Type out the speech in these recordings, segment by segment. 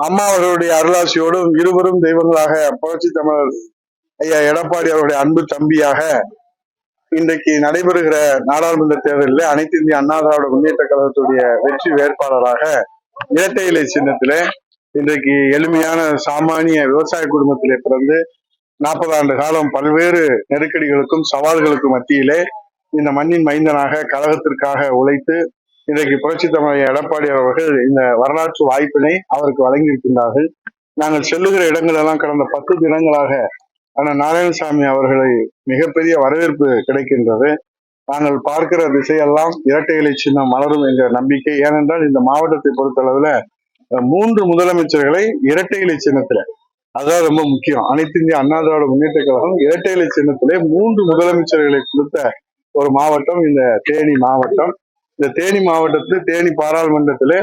அம்மா அவர்களுடைய அருளாசியோடும் இருவரும் தெய்வங்களாக புரட்சி தமிழர் ஐயா எடப்பாடி அவருடைய அன்பு தம்பியாக இன்றைக்கு நடைபெறுகிற நாடாளுமன்ற தேர்தலில் அனைத்து இந்திய அண்ணா திராவிட முன்னேற்ற கழகத்துடைய வெற்றி வேட்பாளராக இரட்டை இலை சின்னத்திலே இன்றைக்கு எளிமையான சாமானிய விவசாய குடும்பத்திலே பிறந்து நாற்பது ஆண்டு காலம் பல்வேறு நெருக்கடிகளுக்கும் சவால்களுக்கும் மத்தியிலே இந்த மண்ணின் மைந்தனாக கழகத்திற்காக உழைத்து இன்றைக்கு புரட்சி தமிழக எடப்பாடி அவர்கள் இந்த வரலாற்று வாய்ப்பினை அவருக்கு வழங்கியிருக்கின்றார்கள். நாங்கள் செல்லுகிற இடங்கள் எல்லாம் கடந்த பத்து தினங்களாக அண்ணன் நாராயணசாமி அவர்களை மிகப்பெரிய வரவேற்பு கிடைக்கின்றது. நாங்கள் பார்க்கிற திசையெல்லாம் இரட்டை இலை சின்னம் மலரும் என்ற நம்பிக்கை. ஏனென்றால் இந்த மாவட்டத்தை பொறுத்தளவுல மூன்று முதலமைச்சர்களை இரட்டை இலை சின்னத்துல அதுதான் ரொம்ப முக்கியம் அனைத்து இந்திய அண்ணா திராவிட முன்னேற்ற கழகம் இரட்டை இலை சின்னத்திலே மூன்று முதலமைச்சர்களை கொடுத்த ஒரு மாவட்டம் இந்த தேனி மாவட்டம். இந்த தேனி மாவட்டத்தில் தேனி பாராளுமன்றத்தில்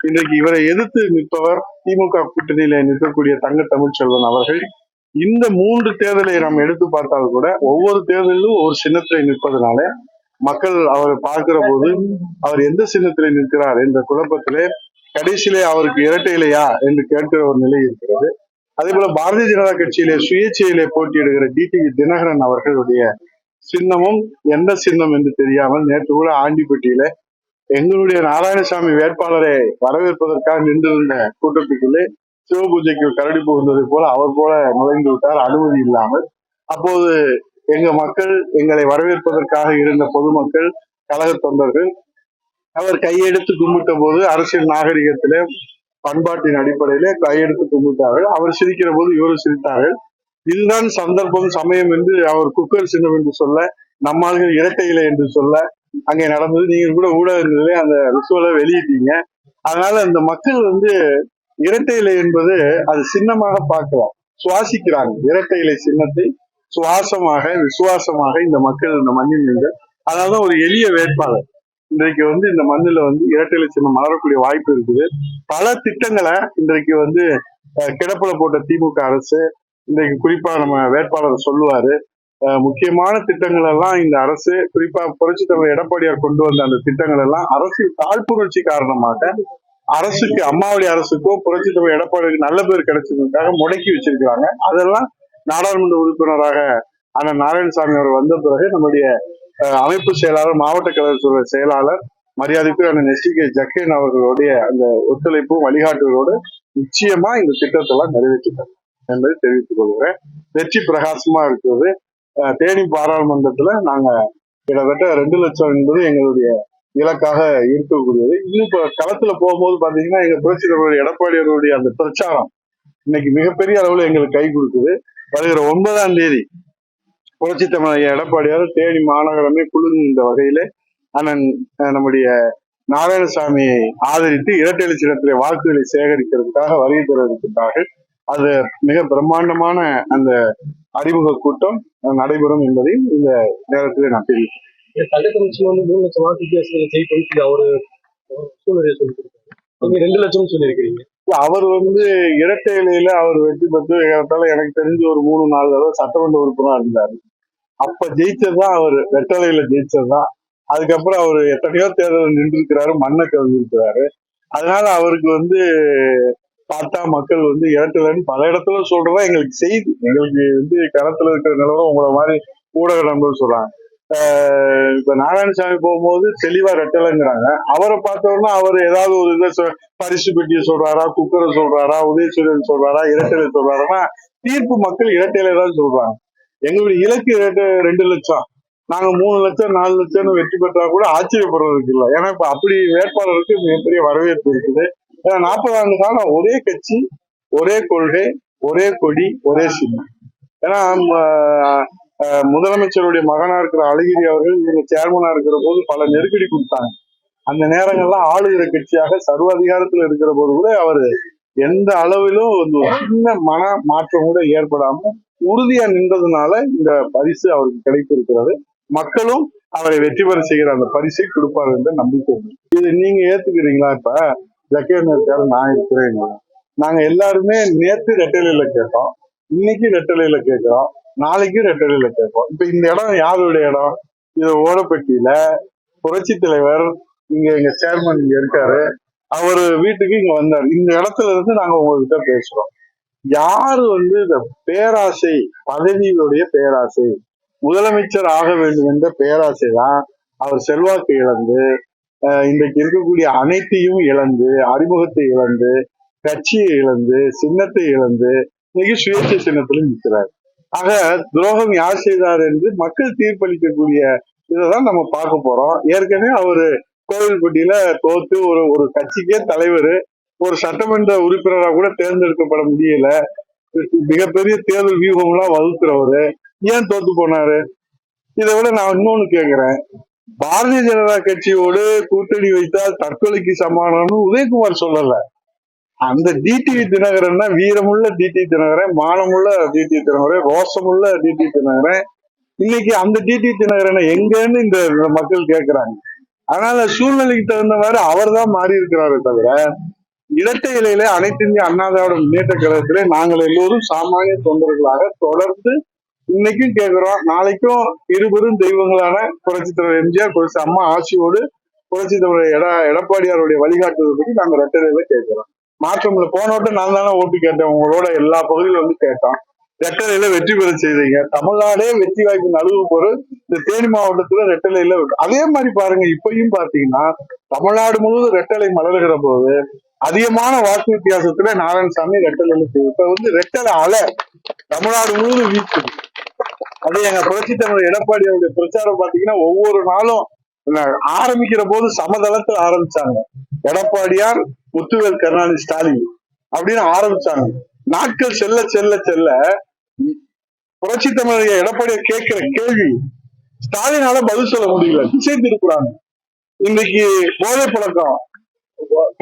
இன்றைக்கு இவரை எதிர்த்து நிற்பவர் திமுக கூட்டணியில நிற்கக்கூடிய தங்க தமிழ்ச்செல்வன் அவர்கள். இந்த மூன்று தேர்தலை நாம் எடுத்து பார்த்தால் கூட ஒவ்வொரு தேர்தலிலும் ஒரு சின்னத்திலே நிற்பதனால மக்கள் அவரை பார்க்கிற போது அவர் எந்த சின்னத்திலே நிற்கிறார் என்ற குழப்பத்திலே கடைசியிலே அவருக்கு இரட்டை இல்லையா என்று கேட்கிற ஒரு நிலை இருக்கிறது. அதே போல பாரதிய ஜனதா கட்சியிலே சுயேட்சையிலே போட்டியிடுகிற டிடிவி தினகரன் அவர்களுடைய சின்னமும் எந்த சின்னம் என்று தெரியாமல் நேற்று கூட ஆண்டிப்பட்டியில எங்களுடைய நாராயணசாமி வேட்பாளரை வரவேற்பதற்காக நின்றிருந்த கூட்டத்துக்குள்ளே சிவபூஜைக்கு கரடி புகுந்ததை போல அவர் போல நுழைந்து விட்டார். அனுமதி இல்லாமல். அப்போது எங்க மக்கள் எங்களை வரவேற்பதற்காக இருந்த பொதுமக்கள் கழக தொண்டர்கள் அவர் கையெடுத்து கும்பிட்ட போது அரசியல் நாகரிகத்திலே பண்பாட்டின் அடிப்படையிலே கையெடுத்து கும்பிட்டார்கள். அவர் சிரிக்கிற போது இவரும் சிரித்தார்கள். இதுதான் சந்தர்ப்பம் சமயம் என்று அவர் குக்கர் சின்னம் என்று சொல்ல நம்மாள்கள் இரட்டை இலை என்று சொல்ல அங்கே நடந்தது. நீங்க கூட ஊடகங்களே அந்த ரிசுவலை வெளியிட்டீங்க. அதனால இந்த மக்கள் வந்து இரட்டை இலை என்பது அது சின்னமாக பார்க்கலாம். சுவாசிக்கிறாங்க. இரட்டை இலை சின்னத்தை சுவாசமாக விசுவாசமாக இந்த மக்கள் இந்த மண்ணில் நின்று. அதனாலதான் ஒரு எளிய வேட்பாளர். இன்றைக்கு வந்து இந்த மண்ணில் வந்து இரட்டை இலை சின்னம் மலரக்கூடிய வாய்ப்பு இருக்குது. பல திட்டங்களை இன்றைக்கு வந்து கிடப்பில் கிடப்புல போட்ட திமுக அரசு இன்றைக்கு குறிப்பா நம்ம வேட்பாளர் சொல்லுவாரு. முக்கியமான திட்டங்கள் எல்லாம் இந்த அரசு குறிப்பா புரட்சி தலைவர் எடப்பாடியார் கொண்டு வந்த அந்த திட்டங்கள் எல்லாம் அரசியல் தாழ்ப்புணர்ச்சி காரணமாக அரசுக்கு அம்மாவளி அரசுக்கும் புரட்சி தலைவர் எடப்பாடிக்கு நல்ல பேர் கிடைச்சதுக்காக முடக்கி வச்சிருக்கிறாங்க. அதெல்லாம் நாடாளுமன்ற உறுப்பினராக அண்ணன் நாராயணசாமி அவர் வந்த பிறகு நம்முடைய அமைப்பு செயலாளர் மாவட்ட கழக செயலாளர் மரியாதைக்கு அண்ணன் எஸ் கே ஜக்கேன் அவர்களுடைய அந்த ஒத்துழைப்பும் வழிகாட்டுகளோடு நிச்சயமா இந்த திட்டத்தை எல்லாம் நிறைவேற்றிட்டாங்க என்பதை தெரிவித்துக் கொள்கிறேன். வெற்றி பிரகாசமா இருக்கிறது. தேனி பாராளுமன்றத்துல நாங்க கிட்டத்தட்ட ரெண்டு லட்சம் என்பது எங்களுடைய இலக்காக இருக்கக்கூடியது. இன்னும் இப்ப களத்துல போகும்போது பாத்தீங்கன்னா எங்க புரட்சி தலைவர் எடப்பாடி அவருடைய அந்த பிரச்சாரம் இன்னைக்கு மிகப்பெரிய அளவுல எங்களுக்கு கை கொடுக்குது. வருகிற ஒன்பதாம் தேதி புரட்சி தமிழக எடப்பாடியார் தேனி மாநகரமே குழுந்த வகையில அண்ணன் அஹ், நம்முடைய நாராயணசாமியை ஆதரித்து இரட்டை சின்னத்திலே வாக்குகளை சேகரிக்கிறதுக்காக வருகை தருவதற்காக அது மிக பிரம்மாண்டமான அந்த அறிமுக கூட்டம் நடைபெறும் என்பதையும் இந்த நேரத்தில் நான் தெரிவிக்கிறேன். தங்கத்த மிச்சம் வந்து மூணு லட்சம் வாக்கு சொல்லி அவரு சூழ்நிலையை சொல்லி கொடுத்தாரு. நீங்க ரெண்டு லட்சம் சொல்லியிருக்கிறீங்க. அவர் வந்து இரட்டை இலையில அவர் வெற்றி பெற்று ஏறத்தாழ எனக்கு தெரிஞ்சு ஒரு மூணு நாலு தடவை சட்டமன்ற உறுப்பினரா இருந்தாரு. அப்ப ஜெயிச்சதுதான் அவர் ரெட்டலையில ஜெயிச்சதுதான். அதுக்கப்புறம் அவர் எத்தனையோ தேர்தல் நின்றுருக்கிறாரு மண்ணை கவிழ்ந்திருக்கிறாரு. அதனால அவருக்கு வந்து பார்த்தா மக்கள் வந்து இரட்டலைன்னு பல இடத்துல சொல்றதா எங்களுக்கு செய்தி. எங்களுக்கு வந்து களத்துல இருக்கிற நிலவரம் உங்களை மாதிரி ஊடக நண்பர்கள் சொல்றாங்க இப்ப நாராயணசாமி போகும்போது தெளிவா ரெட்டலைங்கிறாங்க. அவரை பார்த்தோம்னா அவர் ஏதாவது ஒரு இதை சொ- பரிசு பெட்டியை சொல்றாரா குக்கரை சொல்றாரா உதயசூரியன் சொல்றாரா இரட்டையில சொல்றாருன்னா தீர்ப்பு மக்கள் இரட்டையில தான் சொல்றாங்க. எங்களுடைய இலக்கு இரட்டை ரெண்டு லட்சம். நாங்க மூணு லட்சம் நாலு லட்சம்னு வெற்றி பெற்றா கூட ஆச்சரியப்படுறதுக்கு இல்லை. ஏன்னா இப்ப அப்படி வேட்பாளருக்கு மிகப்பெரிய வரவேற்பு இருக்குது. ஏன்னா நாற்பது ஆண்டு காலம் ஒரே கட்சி ஒரே கொள்கை ஒரே கொடி ஒரே சின்னம். ஏன்னா முதலமைச்சருடைய மகனா இருக்கிற அழகிரி அவர்கள் இவங்க சேர்மனா இருக்கிற போது பல நெருக்கடி கொடுத்தாங்க. அந்த நேரங்கள்ல ஆளுகிற கட்சியாக சர்வாதிகாரத்துல இருக்கிற போது கூட அவர் எந்த அளவிலும் ஒரு சின்ன மன மாற்றம் கூட ஏற்படாம உறுதியா நின்றதுனால இந்த பரிசு அவருக்கு கிடைத்திருக்கிறது. மக்களும் அவரை வெற்றி பெற செய்கிற அந்த பரிசை கொடுப்பார் என்ற நம்பிக்கை. இது நீங்க ஏத்துக்கிறீங்களா இப்ப? ஜக்கேன் நான் இருக்கிறேன் நாங்க எல்லாருமே நேத்து ரெட்டலையில கேட்டோம். இன்னைக்கு ரெட்டலையில கேட்கிறோம். நாளைக்கு ரெட்டலையில கேட்போம். இப்ப இந்த இடம் யாருடைய இடம்? இது ஓடப்பட்டியில புரட்சி தலைவர் இங்க எங்க சேர்மன் இங்க இருக்காரு. அவர் வீட்டுக்கு இங்க வந்தார். இந்த இடத்துல இருந்து நாங்க உங்ககிட்ட பேசுறோம். யாரு வந்து இந்த பேராசை பதவியுடைய பேராசை? முதலமைச்சர் ஆக வேண்டும் என்ற பேராசை தான் அவர் செல்வாக்கு இழந்து இன்றைக்கு இருக்கக்கூடிய அனைத்தையும் இழந்து அறிமுகத்தை இழந்து கட்சியை இழந்து சின்னத்தை இழந்து மிக சுயேட்சை சின்னத்திலும் நிற்கிறார். ஆக துரோகம் யார் செய்தார் என்று மக்கள் தீர்ப்பளிக்கக்கூடிய இதைதான் நம்ம பார்க்க போறோம். ஏற்கனவே அவரு கோவில்பட்டியில தோத்து ஒரு ஒரு கட்சிக்கே தலைவர் ஒரு சட்டமன்ற உறுப்பினராக கூட தேர்ந்தெடுக்கப்பட முடியல. மிகப்பெரிய தேர்தல் வியூகம்லாம் வகுக்கிறவரு. ஏன் தோத்து போனாரு? இதை விட நான் இன்னொன்னு கேக்குறேன். பாரதிய ஜனதா கட்சியோடு கூட்டணி வைத்தால் தற்கொலைக்கு சமானம்னு உதயகுமார் சொல்லல. அந்த டிடிவி தினகரன்னா வீரமுள்ள டிடி தினகரன் மானமுள்ள டிடி தினகரன் ரோசமுள்ள டிடி தினகரன். இன்னைக்கு அந்த டிடி தினகரனை எங்கன்னு இந்த மக்கள் கேட்கிறாங்க அதனால சூழ்நிலைக்கு தகுந்த மாதிரி அவர் தான் மாறி இருக்கிறாரு தவிர இரட்டை இலையில அனைத்து இந்திய அண்ணா முன்னேற்ற கழகத்திலே நாங்கள் எல்லோரும் சாமானிய தொண்டர்களாக தொடர்ந்து இன்னைக்கும் கேட்கிறோம் நாளைக்கும் இருபெரும் தெய்வங்களான புரட்சி தலைவர் எம்ஜிஆர் புரட்சி அம்மா ஆட்சியோடு புரட்சி தலைவர் எட எடப்பாடியாருடைய வழிகாட்டுதல் பற்றி நாங்க இரட்டை இலையில கேட்கிறோம் மாற்றம் இல்லை போன வட்டம் நான் தானே ஓட்டு கேட்டேன். உங்களோட எல்லா பகுதியிலும் வந்து கேட்டோம். ரெட்டலையில வெற்றி பெற செய்தீங்க. தமிழ்நாடே வெற்றி வாய்ப்பு நழுவு பொருள் இந்த தேனி மாவட்டத்துல ரெட்டலையில அதே மாதிரி பாருங்க இப்பயும் பாத்தீங்கன்னா தமிழ்நாடு முழுவதும் ரெட்டலை மலர்கிற போது அதிகமான வாக்கு வித்தியாசத்துல நாராயணசாமி ரெட்டலையில இப்ப வந்து ரெட்டலை அலை தமிழ்நாடு முழுவதும் வீக்குது அது எங்க புரட்சி தமிழ் எடப்பாடி அவருடைய பிரச்சாரம் பாத்தீங்கன்னா ஒவ்வொரு நாளும் ஆரம்பிக்கிற போது சமதளத்துல ஆரம்பிச்சாங்க. எடப்பாடியார் முத்துவேல் கருணாநிதி ஸ்டாலின் அப்படின்னு ஆரம்பிச்சாங்க. நாட்கள் செல்ல செல்ல செல்ல புரட்சி தமிழர் எடப்பாடியார் கேட்கிற கேள்வி ஸ்டாலினால பதில் சொல்ல முடியல. திசை திருப்புறாங்க இன்னைக்கு போதை பழக்கம்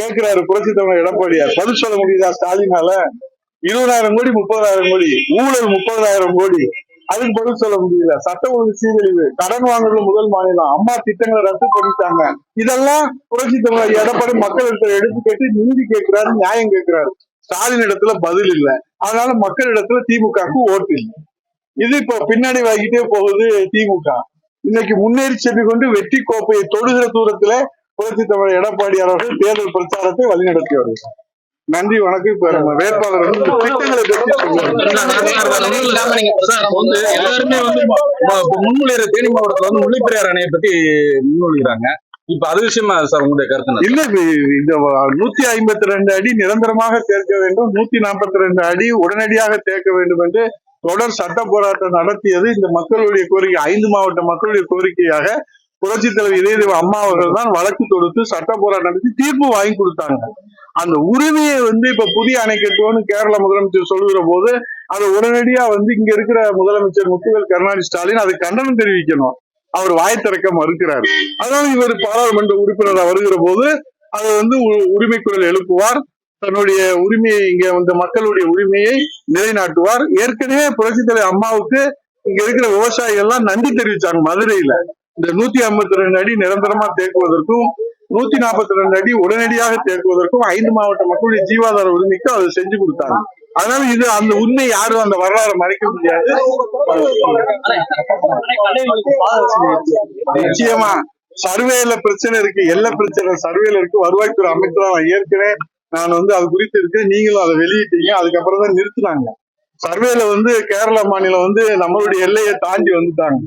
கேட்கிறாரு புரட்சி தமிழர் எடப்பாடியார். பதில் சொல்ல முடியுதா ஸ்டாலினால? இருபதாயிரம் கோடி முப்பதாயிரம் கோடி ஊழல் முப்பதாயிரம் கோடி. அதுக்கு பதில் சொல்ல முடியல. சட்ட ஒழுங்கு சீரழிவு. கடன் வாங்குறது முதல் மாநிலம். அம்மா திட்டங்களை ரத்து பண்ணிட்டாங்க. இதெல்லாம் புரட்சி தமிழர் எடப்பாடி மக்கள் இடத்துல எடுத்து கேட்டு நீதி கேட்கிறாரு நியாயம் கேட்கிறாரு. ஸ்டாலின் இடத்துல பதில் இல்ல. அதனால மக்கள் இடத்துல திமுகவுக்கு ஓட்டு இல்லை. இது இப்போ பின்னாடி வாங்கிட்டே போகுது திமுக. இன்னைக்கு முன்னேறி சென்று கொண்டு வெற்றி கோப்பையை தொடுகிற தூரத்துல புரட்சி தமிழர் எடப்பாடி அவர்கள் தேர்தல் பிரச்சாரத்தை வழிநடத்தி வருகிறார். நன்றி வணக்கம். இப்ப நம்ம வேட்பாளர் வந்து திட்டங்களை பற்றி சொல்லுவாங்க இல்லாம நீங்க பிரச்சாரம் வந்து எல்லாருமே வந்து முன்மொழிகிற தேனி மாவட்டத்துல வந்து முல்லைப்பெரியார் அணையை பத்தி முன்மொழிகிறாங்க. இப்ப அது விஷயமா சார் உங்களுடைய கருத்து? இல்ல இந்த நூத்தி ஐம்பத்தி ரெண்டு அடி நிரந்தரமாக சேர்க்க வேண்டும். நூத்தி நாற்பத்தி ரெண்டு அடி உடனடியாக சேர்க்க வேண்டும் என்று தொடர் சட்ட போராட்டம் நடத்தியது. இந்த மக்களுடைய கோரிக்கை ஐந்து மாவட்ட மக்களுடைய கோரிக்கையாக புரட்சி தலைவர் இதயதேவ அம்மா அவர்கள் தான் வழக்கு தொடுத்து சட்ட போராட்டம் நடத்தி தீர்ப்பு வாங்கி கொடுத்தாங்க. அந்த உரிமையை வந்து இப்ப புதிய அணை கட்டுவோம்னு கேரள முதலமைச்சர் சொல்லுகிற போது அதை உடனடியா வந்து இங்க இருக்கிற முதலமைச்சர் முத்துவேல் கருணாநிதி ஸ்டாலின் அதை கண்டனம் தெரிவிக்கணும். அவர் வாய் திறக்க மறுக்கிறார். அதனால இவர் பாராளுமன்ற உறுப்பினராக வருகிற போது அதை வந்து உ- உரிமை குரல் எழுப்புவார். தன்னுடைய உரிமையை இங்க வந்த மக்களுடைய உரிமையை நிலைநாட்டுவார். ஏற்கனவே புரட்சி தலைவர் அம்மாவுக்கு இங்க இருக்கிற விவசாயிகள் எல்லாம் நன்றி தெரிவிச்சாங்க மதுரையில. இந்த நூத்தி ஐம்பத்தி ரெண்டு அடி நிரந்தரமா தேக்குவதற்கும் நூத்தி நாற்பத்தி ரெண்டு அடி உடனடியாக தேக்குவதற்கும் ஐந்து மாவட்ட மக்களுடைய ஜீவாதார உரிமைக்கும் அதை செஞ்சு கொடுத்தாங்க. அதனால இது அந்த உண்மை யாரும் அந்த வரலாறு மறைக்க முடியாது. நிச்சயமா சர்வேல பிரச்சனை இருக்கு எல்ல பிரச்சனை சர்வேல இருக்கு. வருவாய்த்துறை அமைச்சரா ஏற்கனவே நான் வந்து அது குறித்து இருக்கேன். நீங்களும் அதை வெளியிட்டீங்க. அதுக்கப்புறம் தான் நிறுத்தினாங்க. சர்வேல வந்து கேரள மாநிலம் வந்து நம்மளுடைய எல்லையை தாண்டி வந்துட்டாங்க.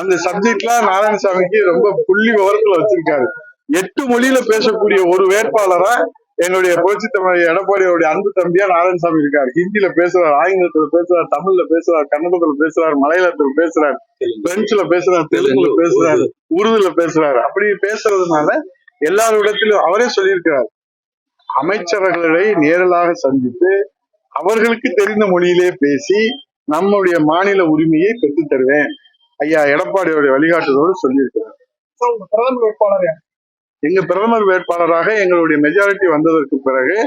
அந்த சப்ஜெக்ட்லாம் நாராயணசாமிக்கு ரொம்ப புள்ளி விவரத்துல வச்சிருக்காரு. எட்டு மொழியில பேசக்கூடிய ஒரு வேட்பாளரா என்னுடைய புரட்சி தமிழ் எடப்பாடியோடைய அன்பு தம்பியா நாராயணசாமி இருக்காரு. ஹிந்தியில பேசுறாரு ஆங்கிலத்துல பேசுறாரு தமிழ்ல பேசுறாரு கன்னடத்துல பேசுறாரு மலையாளத்துல பேசுறாரு பிரெஞ்சுல பேசுறாரு தெலுங்குல பேசுறாரு உருதுல பேசுறாரு. அப்படி பேசுறதுனால எல்லாரிடத்திலும் அவரே சொல்லியிருக்கிறார். அமைச்சர்களை நேரலாக சந்தித்து அவர்களுக்கு தெரிந்த மொழியிலே பேசி நம்முடைய மாநில உரிமையை பெற்றுத் தருவேன் ஐயா எடப்பாடியோட வழிகாட்டுதோடு சொல்லியிருக்கிறார். பிரதமர் வேட்பாளர் எங்க பிரதமர் வேட்பாளராக எங்களுடைய மெஜாரிட்டி வந்ததற்கு பிறகு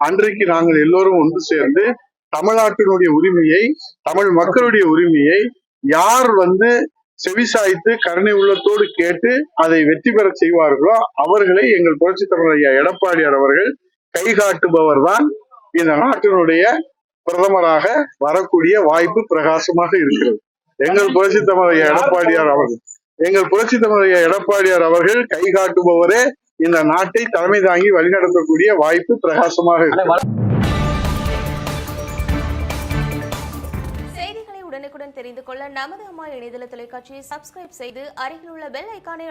அன்றைக்கு நாங்கள் எல்லோரும் ஒன்று சேர்ந்து தமிழ்நாட்டினுடைய உரிமையை தமிழ் மக்களுடைய உரிமையை யார் வந்து செவிசாய்த்து கருணை உள்ளத்தோடு கேட்டு அதை வெற்றி பெற செய்வார்களோ அவர்களை எங்கள் புரட்சி ஐயா எடப்பாடியார் அவர்கள் கைகாட்டுபவர் தான் இந்த நாட்டினுடைய பிரதமராக வரக்கூடிய வாய்ப்பு பிரகாசமாக இருக்கிறது. எங்கள் புரட்சி ஐயா எடப்பாடியார் அவர்கள். எங்கள் புரட்சி தமிழர் ஐயா எடப்பாடியார் அவர்கள் கைகாட்டுபவரே இந்த நாட்டை தலைமை தாங்கி வழிநடத்தக்கூடிய வாய்ப்பு பிரகாசமாக இருக்கு செய்திகளை உடனுக்குடன் தெரிந்து கொள்ள நமது அம்மா இணையதள தொலைக்காட்சியை சப்ஸ்கிரைப் செய்து அருகில் உள்ள பெல் ஐக்கானை